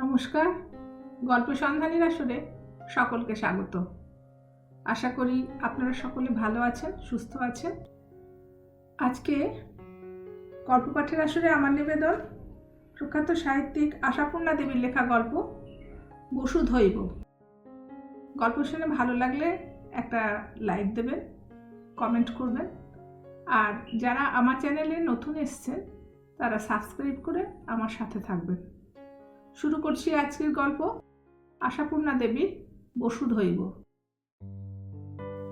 নমস্কার, গল্প সন্ধানীর আসরে সকলকে স্বাগত। আশা করি আপনারা সকলে ভালো আছেন, সুস্থ আছেন। আজকে গল্প পাঠের আসরে আমার নিবেদন, প্রখ্যাত সাহিত্যিক আশাপূর্ণা দেবীর লেখা গল্প বসুধ হইব গল্প শুনে ভালো লাগলে একটা লাইক দেবেন, কমেন্ট করবেন। আর যারা আমার চ্যানেলে নতুন এসছেন, তারা সাবস্ক্রাইব করে আমার সাথে থাকবেন। শুরু করছি আজকের গল্প। আশাপূর্ণা দেবীর বসুধ হইব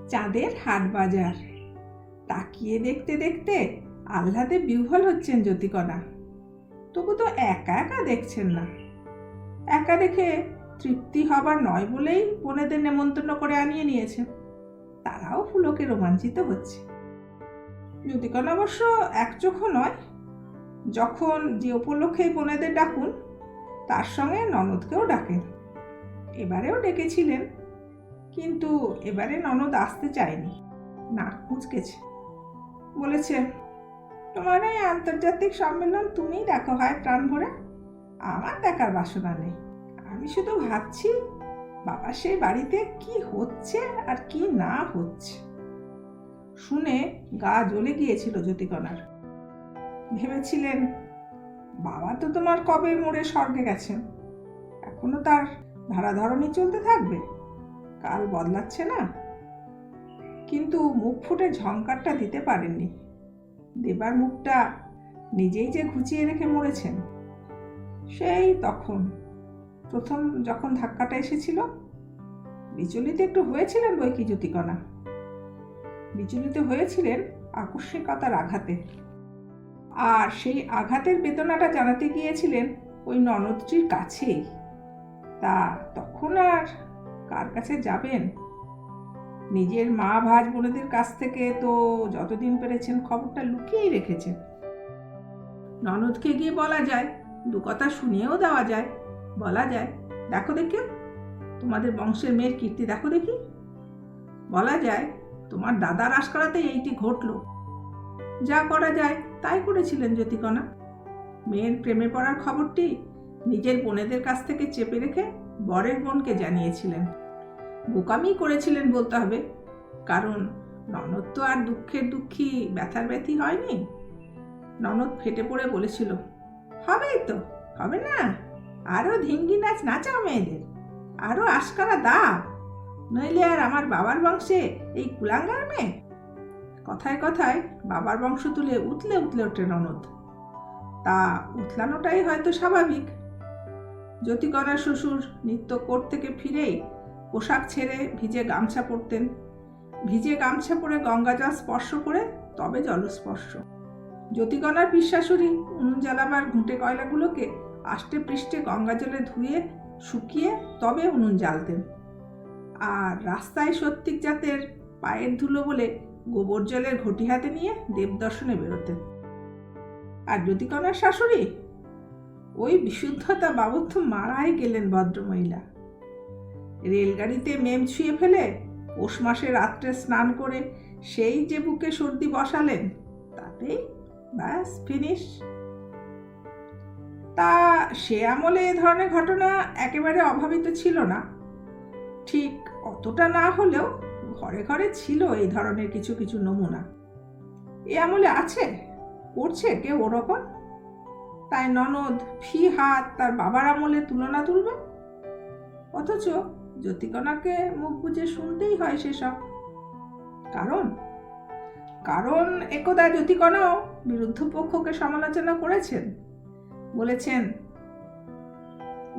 চাঁদের হাট বাজার। তাকিয়ে দেখতে দেখতে আহ্লাদে বিহ্বল হচ্ছেন জ্যোতিকণা। তবু তো একা একা দেখছেন না। একা দেখে তৃপ্তি হবার নয় বলেই বোনেদের নেমন্তন্ন করে আনিয়ে নিয়েছেন। তারাও ফুলকে রোমাঞ্চিত হচ্ছে। জ্যোতিকণা অবশ্য এক চোখও নয়। যখন যে উপলক্ষেই বোনেদের ডাকুন তার সঙ্গে ননদকেও ডাকেন এবারেও ডেকেছিলেন, কিন্তু এবারে ননদ আসতে চায়নি। না কুচকেছে। বলেছে, তোমার এই আন্তর্জাতিক সম্মেলন তুমিই দেখো হয় প্রাণ ভরে। আমার দেখার বাসনা নেই। আমি শুধু ভাবছি, বাবা সেই বাড়িতে কি হচ্ছে আর কি না হচ্ছে? শুনে গা জ্বলে গিয়েছিল জ্যোতিকণার। ভেবেছিলেন বাবা তো তোমার কবে মোড়ে স্বর্গে গেছেন এখনও তার ধারাধরণই চলতে থাকবে? কাল বদলাচ্ছে না? কিন্তু মুখ ফুটে ঝঙ্কারটা দিতে পারেননি। দেবার মুখটা নিজেই যে ঘুচিয়ে রেখে মরেছেন। সেই তখন, প্রথম যখন ধাক্কাটা এসেছিল, বিচলিত একটু হয়েছিলেন বই কি জ্যোতিকণা। বিচলিত হয়েছিলেন আকস্মিকতার আঘাতে। আর সেই আঘাতের বেদনাটা জানাতে গিয়েছিলেন ওই ননদটির কাছেই। তা তখন আর কার কাছে যাবেন? নিজের মা ভাজ বোনেদের কাছ থেকে তো যতদিন পেরেছেন খবরটা লুকিয়েই রেখেছেন। ননদকে গিয়ে বলা যায়, দু কথা শুনিয়েও দেওয়া যায়, বলা যায়, দেখো দেখে, তোমাদের বংশের মেয়ের কীর্তি দেখো দেখি। বলা যায়, তোমার দাদার আশকারাতে এইটি ঘটলো। যা করা যায় তাই করেছিলেন জ্যোতিকণা। মেয়ের প্রেমে পড়ার খবরটি নিজের বোনেদের কাছ থেকে চেপে রেখে বরের বোনকে জানিয়েছিলেন। বোকামি করেছিলেন বলতে হবে, কারণ ননদ তো আর দুঃখের দুঃখী, ব্যথার ব্যথী হয়নি। ননদ ফেটে পড়ে বলেছিল, হবেই তো, হবে না। আরও ধিঙ্গি নাচ নাচাও মেয়েদের আরও আশকারা দাও। নইলে আর আমার বাবার বংশে এই কুলাঙ্গার মেয়ে কথায় কথায় বাবার বংশ তুলে উতলে উতলে ওঠে ননদ। তা উতলানোটাই হয়তো স্বাভাবিক। জ্যোতিকণার শ্বশুর নিত্য কোর্ট থেকে ফিরেই পোশাক ছেড়ে ভিজে গামছা পরতেন। ভিজে গামছা পরে গঙ্গা জল স্পর্শ করে তবে জলস্পর্শ। জ্যোতিকণার বিশ্বাসুরি উনুন জ্বালাবার ঘুঁটে কয়লাগুলোকে আষ্টে পৃষ্ঠে গঙ্গা জলে ধুয়ে, শুকিয়ে তবে উনুন জ্বালতেন। আর রাস্তায় সত্যিক জাতের পায়ের ধুলো বলে গোবর জলের ঘটি হাতে নিয়ে দেবদর্শনে বেরোতেন। আর জ্যোতিকণার শাশুড়ি? ওই বিশুদ্ধতা বাবদ তো মারাই গেলেন ভদ্রমহিলা। রেলগাড়িতে মেম ছুঁয়ে ফেলে পৌষ মাসে রাত্রে স্নান করে সেই যে বুকে সর্দি বসালেন, তাতেই ব্যাস ফিনিশ। তা সে আমলে এ ধরনের ঘটনা একেবারে অভাবিত ছিল না। ঠিক অতটা না হলেও ঘরে ঘরে ছিল এই ধরনের কিছু কিছু নমুনা। এ আমলে আছে? করছে কেউ ওরকম? তাই ননদ ফি হাত তার বাবার আমলে তুলনা তুলবে? অথচ জ্যোতিকণাকে মুখ বুঝে শুনতেই হয় সেসব। কারণ? কারণ একদা জ্যোতিকণাও বিরুদ্ধ পক্ষকে সমালোচনা করেছেন। বলেছেন,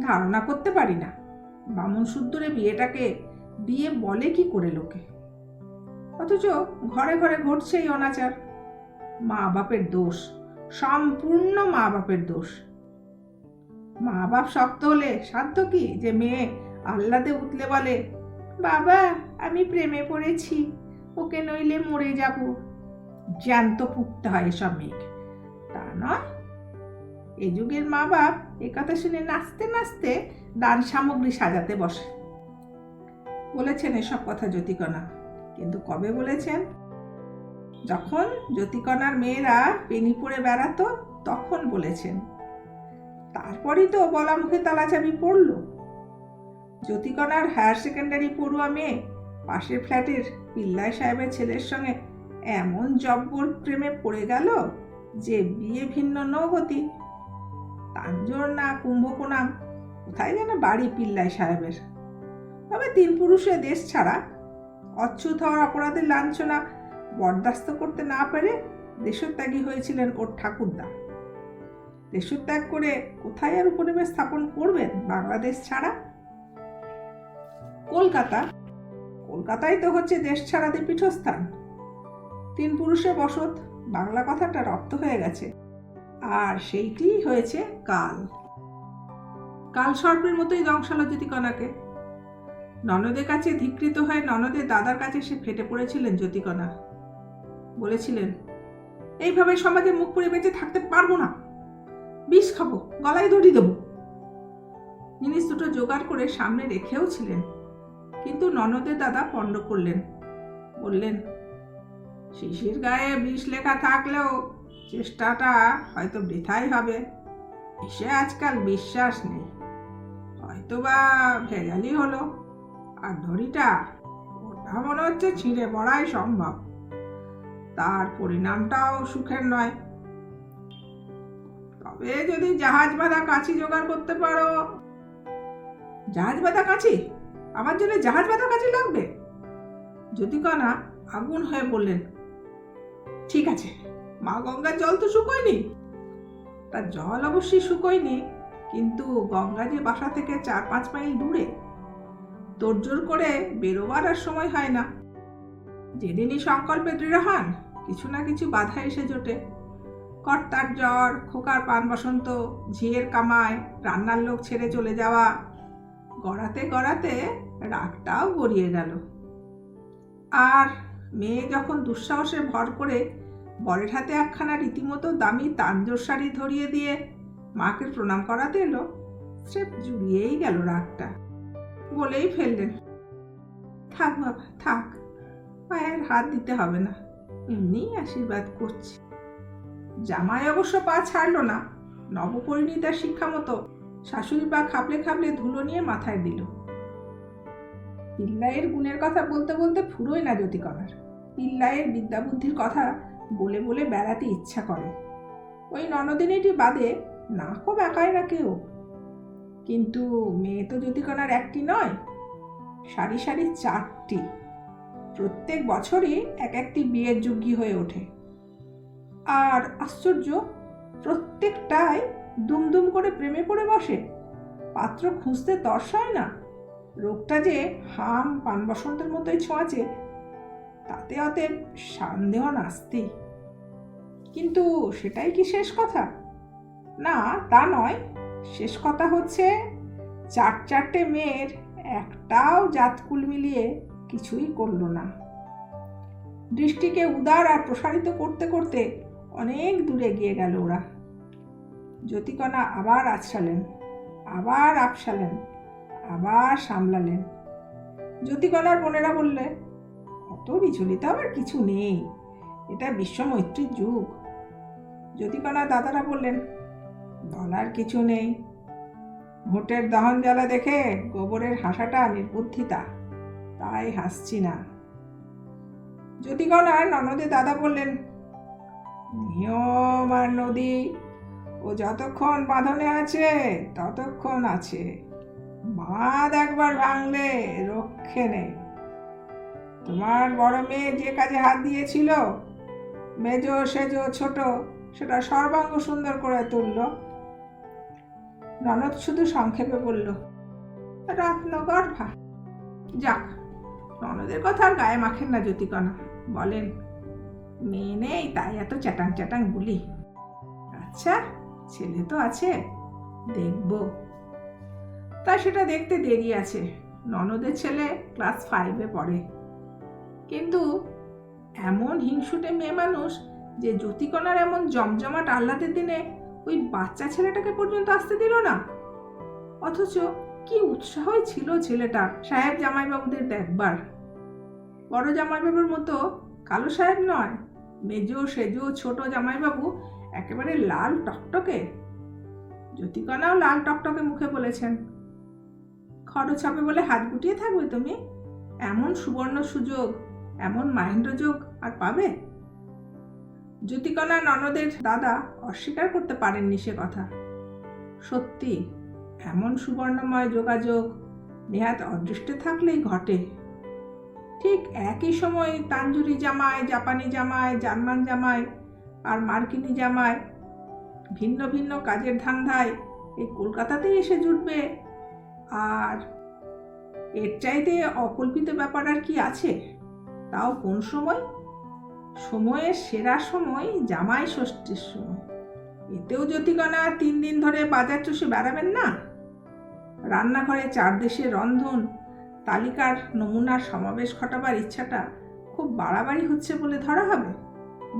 ধারণা করতে পারি না। বামন সুদ্দরে বিয়েটাকে বিয়ে বলে কি করে লোকে? অথচ ঘরে ঘরে ঘটছে এই অনাচার। মা বাপের দোষ, সম্পূর্ণ মা বাপের দোষ। মা বাপ শক্ত হলে সাধ্য কি যে মেয়ে আহ্লাদে উঠলে বলে, বাবা, আমি প্রেমে পড়েছি, ওকে নইলে মরে যাব। জ্যান্ত পুকতে হয় এসব মেয়েকে। তা নয়। এ যুগের মা বাপ একথা শুনে নাচতে নাচতে দান সামগ্রী সাজাতে বসে। বলেছেন এসব কথা জ্যোতিকণা। কিন্তু কবে বলেছেন? যখন জ্যোতিকণার মেয়েরা পেনি পড়ে বেড়াতো, তখন বলেছেন। তারপরেই তো বলা মুখে তালাচাবি পড়ল। জ্যোতিকণার হায়ার সেকেন্ডারি পড়ুয়া মেয়ে পাশের ফ্ল্যাটের পিল্লাই সাহেবের ছেলের সঙ্গে এমন জব্বর প্রেমে পড়ে গেল যে বিয়ে ভিন্ন নগতি। তাঞ্জোর না কুম্ভকোনাম কোথায় যেন বাড়ি পিল্লাই সাহেবের। তবে তিন পুরুষের দেশ ছাড়া অচ্যুত হওয়ার অপরাধের লাঞ্ছনা বরদাস্ত করতে না পেরে দেশত্যাগী হয়েছিলেন ওর ঠাকুরদা। দেশত্যাগ করে কোথায় আর উপনিবেশ স্থাপন করবেন বাংলাদেশ ছাড়া? কলকাতা? কলকাতায় তো হচ্ছে দেশ ছাড়াদের পীঠস্থান। তিন পুরুষে বসত, বাংলা কথাটা রপ্ত হয়ে গেছে। আর সেইটি হয়েছে কাল। কাল সর্পের মতোই দংশালো জ্যোতিকণাকে ননদের কাছে ধিকৃত হয়ে ননদের দাদার কাছে সে ফেটে পড়েছিলেন জ্যোতিকণা। বলেছিলেন, এইভাবে সমাজে মুখ পুড়ে বেঁচে থাকতে পারব না। বিষ খাব, গলায় দড়ি দেবো। জিনিস দুটো জোগাড় করে সামনে রেখেও ছিলেন, কিন্তু ননদের দাদা পণ্ড করলেন, বললেন, শিশির গায়ে বিষ লেখা থাকলেও চেষ্টাটা হয়তো বৃথাই হবে। এসে আজকাল বিশ্বাস নেই। হয়তো বা ভেজালি হলো। আর দড়িটা ওটা মনে হচ্ছে ছিঁড়ে পড়াই সম্ভব। তার পরিণামটাও সুখের নয়। তবে যদি জাহাজ বাঁধা কাছি জোগাড় করতে পারো। জাহাজ বাঁধা কাছি আমার জন্য জাহাজ বাঁধা কাছি লাগবে? জ্যোতিকণা আগুন হয়ে বললেন, ঠিক আছে, মা গঙ্গার জল তো শুকোয়নি। তার জল অবশ্যই শুকোয়নি, কিন্তু গঙ্গা যে বাসা থেকে চার পাঁচ মাইল দূরে তোড়জোড় করে বেরোবার আর সময় হয় না। যেদিনই সংকল্পে দৃঢ় হন, কিছু না কিছু বাধা এসে জোটে। কর্তার জ্বর, খোকার পান বসন্ত, ঝিয়ের কামায় রান্নার লোক ছেড়ে চলে যাওয়া, গড়াতে গড়াতে রাগটাও গড়িয়ে গেল। আর মেয়ে যখন দুঃসাহসে ভর করে বরের হাতে একখানা রীতিমতো দামি তাঞ্জোর শাড়ি ধরিয়ে দিয়ে মাকে প্রণাম করাতে এলো সে জুড়িয়েই গেল রাগটা বলেই ফেললেন। থাক বাবা, থাক। পায়ের হাত দিতে হবে না। এমনিই আশীর্বাদ করছি। জামাই অবশ্য পা ছাড়ল না। নবপরিণীতার শিক্ষা মতো শাশুড়ি পা খাবলে খাবলে ধুলো নিয়ে মাথায় দিল। পিল্লাইয়ের গুণের কথা বলতে বলতে ফুরোয় না জ্যোতিকণার। পিল্লাইয়ের বিদ্যা বুদ্ধির কথা বলে বলে বেড়াতে ইচ্ছা করে। ওই ননদিনীটি বাদে না খুব একাই না কেউ। কিন্তু মেয়ে তো জ্যোতিকণার একটি নয়, সারি সারি চারটি। প্রত্যেক বছরই এক একটি বিয়ের যোগ্যী হয়ে ওঠে। আর আশ্চর্য, প্রত্যেকটাই দুমদুম করে প্রেমে পড়ে বসে। পাত্র খুঁজতে তর্সায় না। রোগটা যে হাম পান বসন্তের মতোই ছোঁয়াচে, তাতে অতএব সন্দেহ নাস্তি কিন্তু সেটাই কি শেষ কথা? না, তা নয়। শেষ কথা হচ্ছে, চার চারটে মেয়ের একটাও জাতকুল মিলিয়ে কিছুই করল না। দৃষ্টিকে উদার আর প্রসারিত করতে করতে অনেক দূরে গিয়ে গেল ওরা। জ্যোতিকণা আবার আছড়ালেন, আবার আপসালেন আবার সামলালেন। জ্যোতিকণার বোনেরা বললে, অত বিচলিত আবার কিছু নেই, এটা বিশ্বমৈত্রীর যুগ। জ্যোতিকণার দাদারা বললেন বলার কিছু নেই। ভোটের দহন জ্বালা দেখে গোবরের হাসাটা নির্বুদ্ধিতা, তাই হাসছি না। জ্যোতিকণার ননদে দাদা বললেন, নিয়ম আর নদী, ও যতক্ষণ বাঁধনে আছে, ততক্ষণ আছে। বাঁধ একবার ভাঙলে রক্ষে নেই। তোমার বড় মেয়ে যে কাজে হাত দিয়েছিল, মেজ সেজ ছোট, সেটা সর্বাঙ্গ সুন্দর করে তুলল। ননদ শুধু সংক্ষেপে বলল রত্নগর্ভা যাক, ননদের কথা আর গায়ে মাখেন না জ্যোতিকণা, বলেন, মেয়ে নেই তাই এত চ্যাটাং চ্যাটাং বলি। আচ্ছা ছেলে তো আছে, দেখব। তা সেটা দেখতে দেরি আছে, ননদের ছেলে ক্লাস ফাইভে পড়ে। কিন্তু এমন হিংসুটে মেয়ে মানুষ যে জ্যোতিকণার এমন জমজমাট আহ্লাদের দিনে ওই বাচ্চা ছেলেটাকে পর্যন্ত আসতে দিল না? অথচ কি উৎসাহই ছিল ছেলেটা, সাহেব জামাইবাবুদের দেখবার। বড় জামাইবাবুর মতো কালো সাহেব নয়, মেজো, সেজো, ছোট জামাইবাবু একেবারে লাল টকটকে। জ্যোতিকণাও লাল টকটকে মুখে বলেছেন, খরচ হবে বলে হাত গুটিয়ে থাকবে তুমি? এমন সুবর্ণ সুযোগ, এমন মাহেন্দ্র যোগ আর পাবে? জ্যোতিকণা ননদের দাদা অস্বীকার করতে পারেননি সে কথা। সত্যি, এমন সুবর্ণময় যোগাযোগ নেহাত অদৃষ্টে থাকলেই ঘটে। ঠিক একই সময় তাঞ্জুরি জামায় জাপানি জামায় জার্মান জামায় আর মার্কিনি জামায় ভিন্ন ভিন্ন কাজের ধান্ধায় এই কলকাতাতেই এসে জুটবে। আর এর চাইতে অকল্পিত ব্যাপার আর কি আছে? তাও কোন সময়? সময়ের সেরা সময় জামাই ষষ্ঠীর সময়। এতেও জ্যোতিকণা তিন দিন ধরে বাজার চষে বেড়াবেন না? রান্নাঘরে চার দেশের রন্ধন, তালিকার নমুনার সমাবেশ ঘটাবার ইচ্ছাটা খুব বাড়াবাড়ি হচ্ছে বলে ধরা হবে।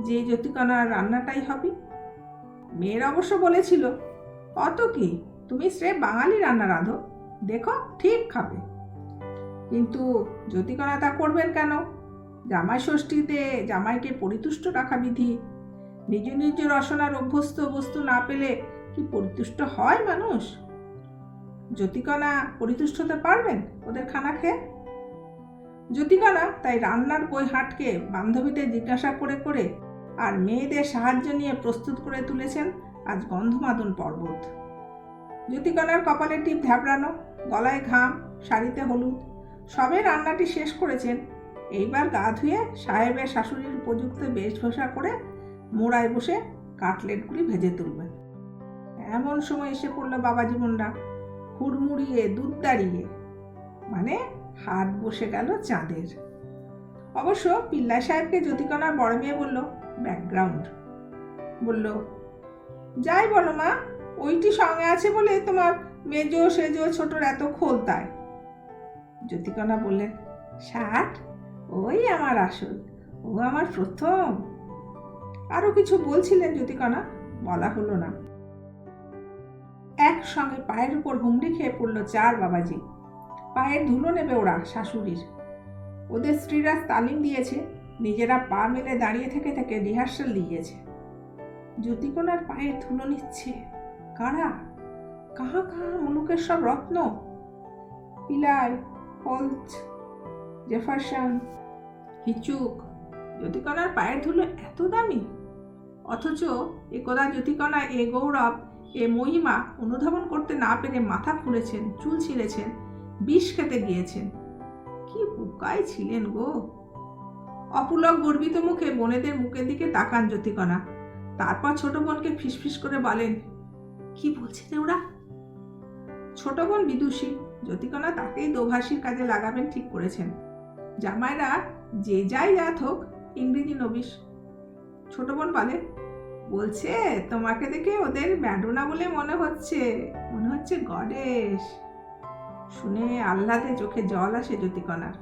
যে জ্যোতিকণার রান্নাটাই হবে। মেয়ের অবশ্য বলেছিল, অত কি? তুমি সে বাঙালি রান্না রাঁধো। দেখো ঠিক খাবে। কিন্তু জ্যোতিকণা তা করবেন কেন? জামাই ষষ্ঠীতে জামাইকে পরিতুষ্ট রাখা বিধি। নিজ নিজ রসনার অভ্যস্ত বস্তু না পেলে কি পরিতুষ্ট হয় মানুষ? জ্যোতিকণা পরিতুষ্ট হতে পারবেন ওদের খানা খেয়ে? জ্যোতিকণা তাই রান্নার বই হাটকে বান্ধবীদের জিজ্ঞাসা করে করে আর মেয়েদের সাহায্য নিয়ে প্রস্তুত করে তুলেছেন আজ গন্ধমাদন পর্বত। জ্যোতিকণার কপালে টিপ ধ্যাবড়ানো গলায় ঘাম, শাড়িতে হলুদ, সবে রান্নাটি শেষ করেছেন এইবার গা ধুয়ে সাহেবের শাশুড়ির উপযুক্ত বেশভূষা করে মোড়ায় বসে কাটলেটগুলি ভেজে তুলবেন। এমন সময় এসে পড়ল বাবা জীবনরা, হুড়মুড়িয়ে, দুধ দাঁড়িয়ে মানে হাত বসে গেল চাঁদের। অবশ্য পিল্লা সাহেবকে জ্যোতিকণার বড় মেয়ে বলল ব্যাকগ্রাউন্ড বলল, যাই বলো মা, ওইটি সঙ্গে আছে বলে তোমার মেজো সেজো ছোটর এত খোলতায়? জ্যোতিকণা বললেন, ষাট? ওই আমার আসল, ও আমার প্রথম। আরও কিছু বলছিলেন জ্যোতিকণা বলা হলো না। একসঙ্গে পায়ের উপর হুমড়ি খেয়ে পড়ল চার বাবাজি। পায়ের ধুলো নেবে ওরা, শাশুড়ির। ওদের স্ত্রীরা তালিম দিয়েছে, নিজেরা পা মেলে দাঁড়িয়ে থেকে থেকে রিহার্সাল দিয়েছে। জ্যোতিকোনার পায়ের ধুলো নিচ্ছে। কারা? কাহা কাহা মুলুকের সব রত্ন? পিলাই হলচ জেফারসন হিচুক জ্যোতিকণার পায়ের ধুলো এত দামি? অথচ একদা জ্যোতিকণা এ গৌরব, এ মহিমা অনুধাবন করতে না পেরে মাথা খুঁড়েছেন চুল ছিঁড়েছেন, বিষ খেতে গিয়েছেন। কি বোকায় ছিলেন গো। অপুলক গর্বিত মুখে বোনেদের মুখের দিকে তাকান জ্যোতিকণা তারপর ছোট বোনকে ফিসফিস করে বলেন, কি বলছেন ওরা? ছোট বোন বিদুষী জ্যোতিকণা তাকেই দোভাষীর কাজে লাগাবেন ঠিক করেছেন। জামাইরা যে যাই জাত হোক ইংরেজি নবিশ। ছোট বোন বলে, বলছে তোমাকে দেখে ওদের ম্যাডোনা বলে মনে হচ্ছে মনে হচ্ছে গডেশ শুনে আহ্লাদে চোখে জল আসে জ্যোতিকণার।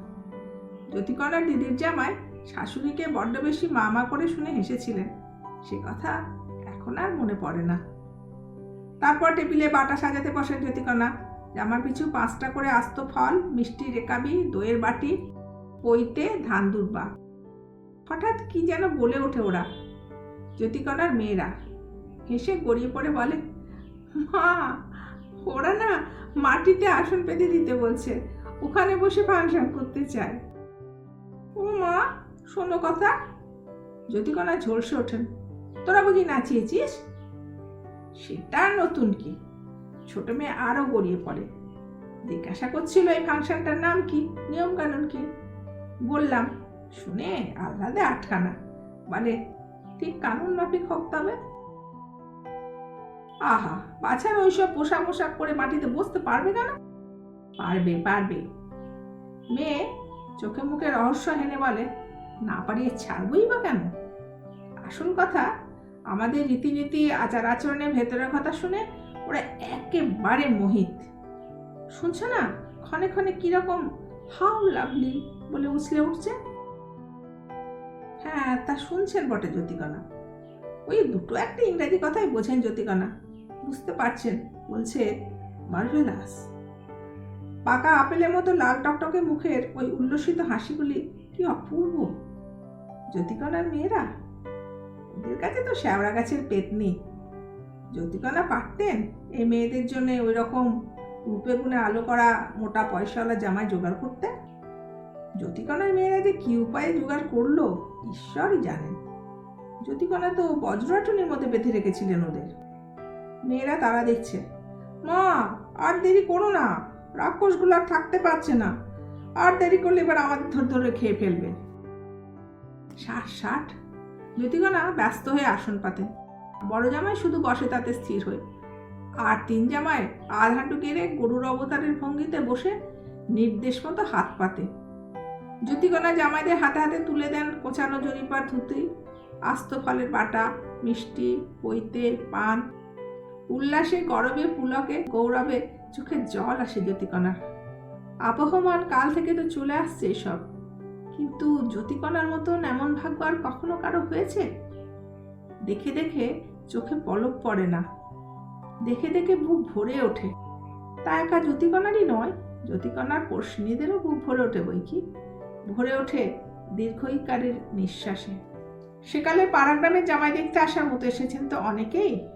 জ্যোতিকণার দিদির জামাই শাশুড়িকে বড্ড বেশি মামা করে শুনে হেসেছিলেন। সে কথা এখন আর মনে পড়ে না। তারপর টেবিলে বাটা সাজাতে বসেন জ্যোতিকণা। জামার পিছু পাঁচটা করে আস্ত ফল, মিষ্টি রেকাবি, দইয়ের বাটি পইতে ধান দুর্বা হঠাৎ কি যেন বলে ওঠে ওরা, জ্যোতিকণার মেয়েরা। হেসে গড়িয়ে পড়ে বলে, মা, ওরা না মাটিতে আসন পেতে দিতে বলছে, ওখানে বসে ফাংশন করতে চায়। ও মা, শোনো কথা। জ্যোতিকণা ঝলসে ওঠেন, তোরা বুঝি নাচিয়েছিস? সেটা নতুন কি? ছোট মেয়ে আরও গড়িয়ে পড়ে। জিজ্ঞাসা করছিল এই ফাংশনটার নাম কি? নিয়ম কানুন কি? বললাম, শুনে আহ্লাদে আটখানা। বলে ঠিক কানুন মাফিক হোক তবে? আহা, বাছার ওইসব পোশাক মোশাক করে মাটিতে বসতে পারবে কেন? পারবে পারবে। মেয়ে, চোখে মুখে রহস্য হেনে বলে, না পারিয়ে ছাড়বই বা কেন? আসল কথা, আমাদের রীতিনীতি, আচার আচরণের ভেতরের কথা শুনে ওরা একেবারে মোহিত। শুনছো না, ক্ষণে ক্ষণে কীরকম হাউ লাভলি? বলে উছলে উঠছে? হ্যাঁ তা শুনছেন বটে জ্যোতিকণা। ওই দুটো একটা ইংরেজি কথাই বোঝেন জ্যোতিকণা। বুঝতে পারছেন, বলছে মার্ভেলাস পাকা আপেলের মতো লাল টকটকে মুখের ওই উল্লসিত হাসিগুলি কি অপূর্ব। জ্যোতিকণার মেয়েরা? ওদের কাছে তো শ্যাওড়া গাছের পেতনি। জ্যোতিকণা পারতেন এই মেয়েদের জন্য ওই রকম রূপে গুণে আলো করা মোটা পয়সাওয়ালা জামাই জোগাড় করতে? জ্যোতিকণার মেয়েরা যে কি উপায়ে জোগাড় করল, ঈশ্বরই জানেন। জ্যোতিকণা তো বজ্রাটনির মধ্যে বেঁধে রেখেছিলেন ওদের। মেয়েরা তারা দেখছে, মা, আর দেরি করো না, রাক্ষসগুলো আর থাকতে পারছে না। আর দেরি করলে এবার আমাদের ধরে ধরে খেয়ে ফেলবে। ষাট ষাট জ্যোতিকণা ব্যস্ত হয়ে আসন পাতে। বড় জামাই শুধু বসে তাতে স্থির হয়ে। আর তিন জামাই আধ হাঁটু কেড়ে গরুর অবতারের ভঙ্গিতে বসে নির্দেশ মতো হাত পাতে। জ্যোতিকণা জামাইদের হাতে হাতে তুলে দেন কোচানো জরিপার ধুতি, আস্ত ফলের বাটা, মিষ্টি, পৈতে, পান। উল্লাসে, গরবে, পুলকে, গৌরবে চোখে জল আসে জ্যোতিকণার। আবহমান কাল থেকে তো চলে আসছে এসব। কিন্তু জ্যোতিকণার মতন এমন ভাগ্য আর কখনো কারও হয়েছে? দেখে দেখে চোখে পলক পড়ে না। দেখে দেখে বুক ভরে ওঠে। তা একা জ্যোতিকণারই নয়, জ্যোতিকণার পর্ষিনীদেরও বুক ভরে ওঠে বই কি ভরে ওঠে দীর্ঘইকারের নিঃশ্বাসে। সেকালে পাড়াগ্রামের জামাই দেখতে আসার মতো এসেছেন তো অনেকেই।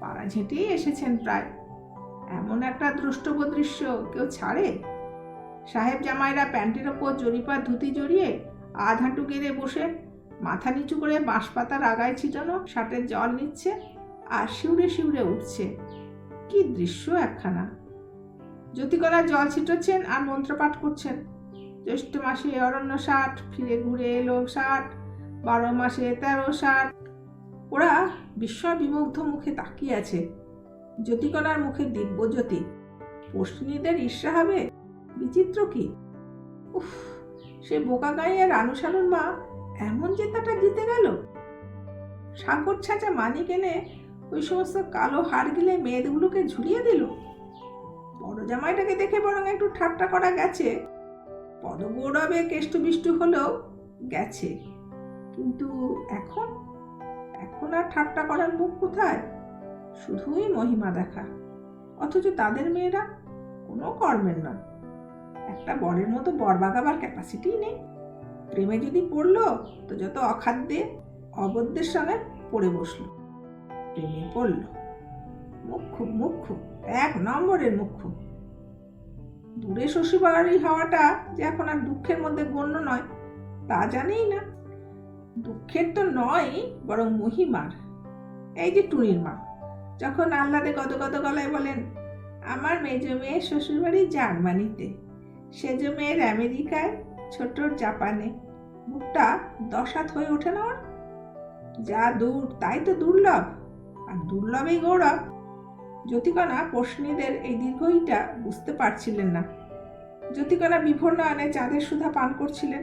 পাড়া ঝেঁটেই এসেছেন প্রায়। এমন একটা দ্রষ্টব্য দৃশ্য কেউ ছাড়ে? সাহেব জামাইরা প্যান্টের ওপর জরিপা ধুতি জড়িয়ে আধ হাঁটু গেড়ে বসে মাথা নিচু করে বাঁশপাতার আগায় ছিটানো শার্টের জল নিচ্ছে আর শিউরে শিউরে উঠছে। কি দৃশ্য একখানা। জ্যোতিকলা জল ছিটাচ্ছেন আর মন্ত্রপাঠ করছেন। জ্যৈষ্ঠ মাসে অরণ্য ষাট, ফিরে ঘুরে এলো ষাট, বারো মাসে তেরো ষাট। ওরা বিস্ময় মুখে তাকিয়ে আছে। জ্যোতিকলার মুখে দিব্য জ্যোতি। পশ্চিনীদের ঈর্ষা হবে? বিচিত্র কি? উফ, সে বোকা রানু সানুর মা এমন জেতাটা জিতে গেল? সাগর ছাঁচা মানি কেনে ওই সমস্ত কালো হাড় গিলে মেয়েগুলোকে ঝুলিয়ে দিল। বড় জামাইটাকে দেখে বরং একটু ঠাট্টা করা গেছে। পদগৌরবে কেষ্ট বিষ্টু হলেও গেছে। কিন্তু এখন? এখন আর ঠাট্টা করার মুখ কোথায়? শুধুই মহিমা দেখা। অথচ তাদের মেয়েরা কোনো কর্মের নয়। একটা বরের মতো বর বাগাবার ক্যাপাসিটি নেই। প্রেমে যদি পড়ল, তো যত অখাদ্যে অবদ্ধের সঙ্গে পড়ে বসল। প্রেমে পড়ল। মুখ্য মুখ্য, এক নম্বরের মুখ্য। দূরে শ্বশুরবাড়ি হওয়াটা যে এখন আর দুঃখের মধ্যে গণ্য নয়, তা জানেই না। দুঃখের তো নয়, বরং মহিমার। এই যে টুনির মা, যখন আহ্লাদে গদ গদ গলায় বলেন, আমার মেজ মেয়ে শ্বশুরবাড়ি জার্মানিতে সেজ মেয়ের আমেরিকায়, ছোটর জাপানে বুকটা দশাত হয়ে ওঠে না ওর? যা দূর, তাই তো দুর্লভ, আর দুর্লভই গৌরব। জ্যোতিকণা প্রশ্নীদের এই দীর্ঘইটা বুঝতে পারছিলেন না। জ্যোতিকণা বিভর্ণ আনে চাঁদের সুধা পান করছিলেন।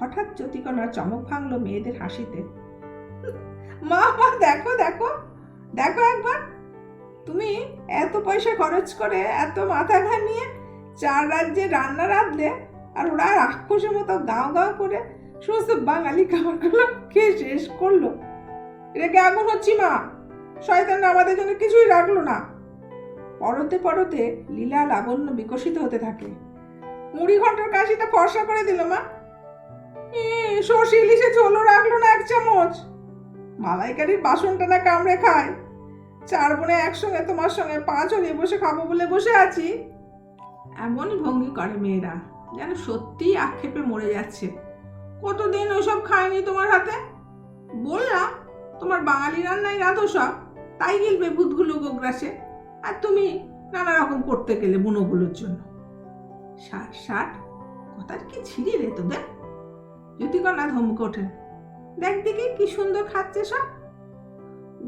হঠাৎ জ্যোতিকণার চমক ভাঙলো মেয়েদের হাসিতে। মা মা, দেখো দেখো দেখো একবার। তুমি এত পয়সা খরচ করে এত মাথা ঘামিয়ে চার রাজ্যে রান্না রাঁধলে আর ওরা রাক্ষসের মতো গাঁও গাঁও করে সমস্ত বাঙালি খাবারগুলো খেয়ে শেষ করল। রেগে আগুন হচ্ছি মা। শয়তান আমাদের জন্য কিছুই রাখল না। পরতে পরতে লীলা লাবণ্য বিকশিত হতে থাকে। মুড়ি ঘণ্টার কাশিটা ফর্সা করে দিল, মা। সর্ষে ইলিশে ঝোলও রাখল না এক চামচ। মালাইকারির বাসনটা না কামড়ে খায়। চার বোনে একসঙ্গে তোমার সঙ্গে পা চড়িয়ে বসে খাব বলে বসে আছি। এমনই ভঙ্গি করে মেয়েরা, যেন সত্যিই আক্ষেপে মরে যাচ্ছে। কতদিন ওসব খায়নি তোমার হাতে? বললাম, তোমার বাঙালি রান্নাই রাধো সব। তাই গিলবে ভূতগুলো গোগ্রাসে। আর তুমি নানা রকম করতে গেলে বুনোগুলোর জন্য। ষাট ষাট? কথার কি ছিঁড়ি রে তোদের? জ্যোতিকণা ধমকে ওঠেন। দেখ দেখি কি সুন্দর খাচ্ছে সব।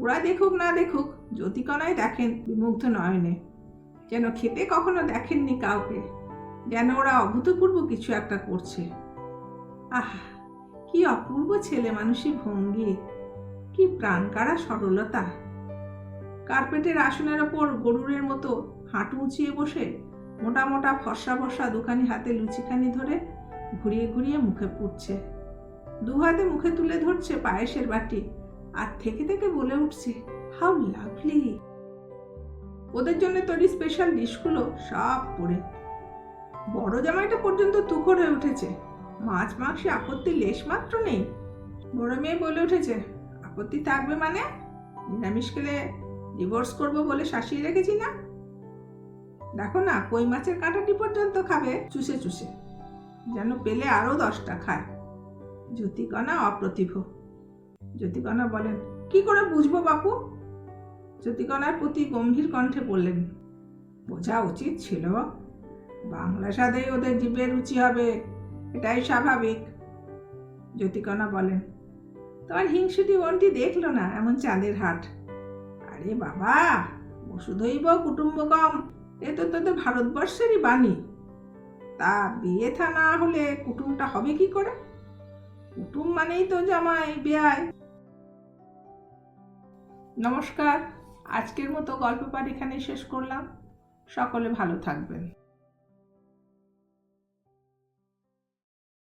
ওরা দেখুক না দেখুক জ্যোতিকণাই দেখেন বিমুগ্ধ নয়নে। যেন খেতে কখনো দেখেননি কাউকে। যেন ওরা অভূতপূর্ব কিছু একটা করছে। আহ, কি অপূর্ব ছেলে মানুষই ভঙ্গি। কি প্রাণকাড়া সরলতা। কার্পেটের আসনের ওপর গরুরের মতো হাঁটু উঁচিয়ে বসে মোটা মোটা ফর্সা ফর্সা দোকানি হাতে লুচিখানি ধরে ঘুরিয়ে ঘুরিয়ে মুখে পুড়ছে দু হাতে মুখে তুলে ধরছে পায়েসের বাটি আর থেকে থেকে বলে উঠছে, হাউ লাভলি! ওদের জন্য তৈরি স্পেশাল ডিশগুলো সব পড়ে। বড় জামাইটা পর্যন্ত তুখর হয়ে উঠেছে। মাছ মাংসে আপত্তি লেশ মাত্র নেই। বড় মেয়ে বলে উঠেছে, আপত্তি থাকবে মানে? নিরামিষ খেলে ডিভোর্স করব বলে শাসিয়ে রেখেছি না? দেখো না, কই মাছের কাঁটাটি পর্যন্ত খাবে? চুষে চুষে। যেন পেলে আরও দশটা খায়। জ্যোতিকণা অপ্রতিভ। জ্যোতিকণা বলেন, কি করে বুঝব বাপু? জ্যোতিকণার প্রতি গম্ভীর কণ্ঠে বললেন, বোঝা উচিত ছিল। বাংলা স্বাদেই ওদের জীবের রুচি হবে। এটাই স্বাভাবিক। জ্যোতিকণা বলেন, তোমার হিংসুটি বোনটি দেখল না এমন চাঁদের হাট? আরে বাবা বসুধৈব কুটুম্বকম। এ তো তোদের ভারতবর্ষেরই বাণী। তা বিয়ে থা না হলে কুটুমটা হবে কি করে? কুটুম মানেই তো জামাই বেয়ায় নমস্কার, আজকের মতো গল্প পাঠ এখানেই শেষ করলাম। সকলে ভালো থাকবেন।